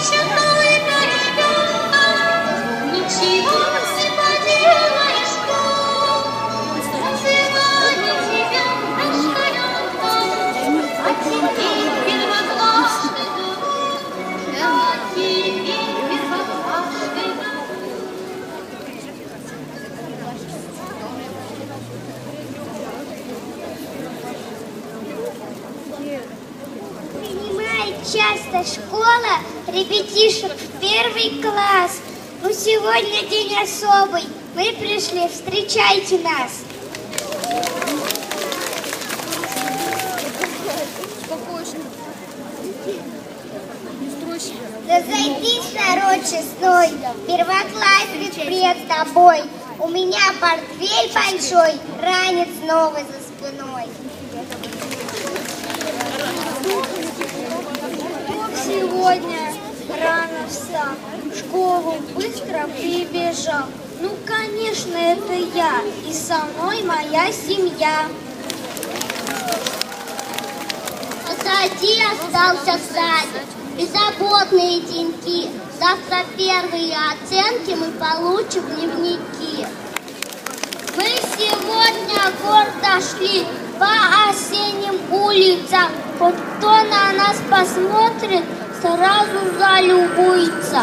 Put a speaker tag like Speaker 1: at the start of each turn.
Speaker 1: 想。Часто школа, ребятишек в первый класс. Ну, сегодня день особый, мы пришли, встречайте нас. Да зайди, народ честной, первоклассник пред тобой. У меня портфель большой, ранец новый за спиной.
Speaker 2: Сегодня встал, в школу быстро прибежал. Ну, конечно, это я, и со мной моя семья.
Speaker 1: Позади остался садик, беззаботные деньки. Завтра первые оценки мы получим в дневники. Мы сегодня гордо шли. Вот кто на нас посмотрит, сразу залюбуется.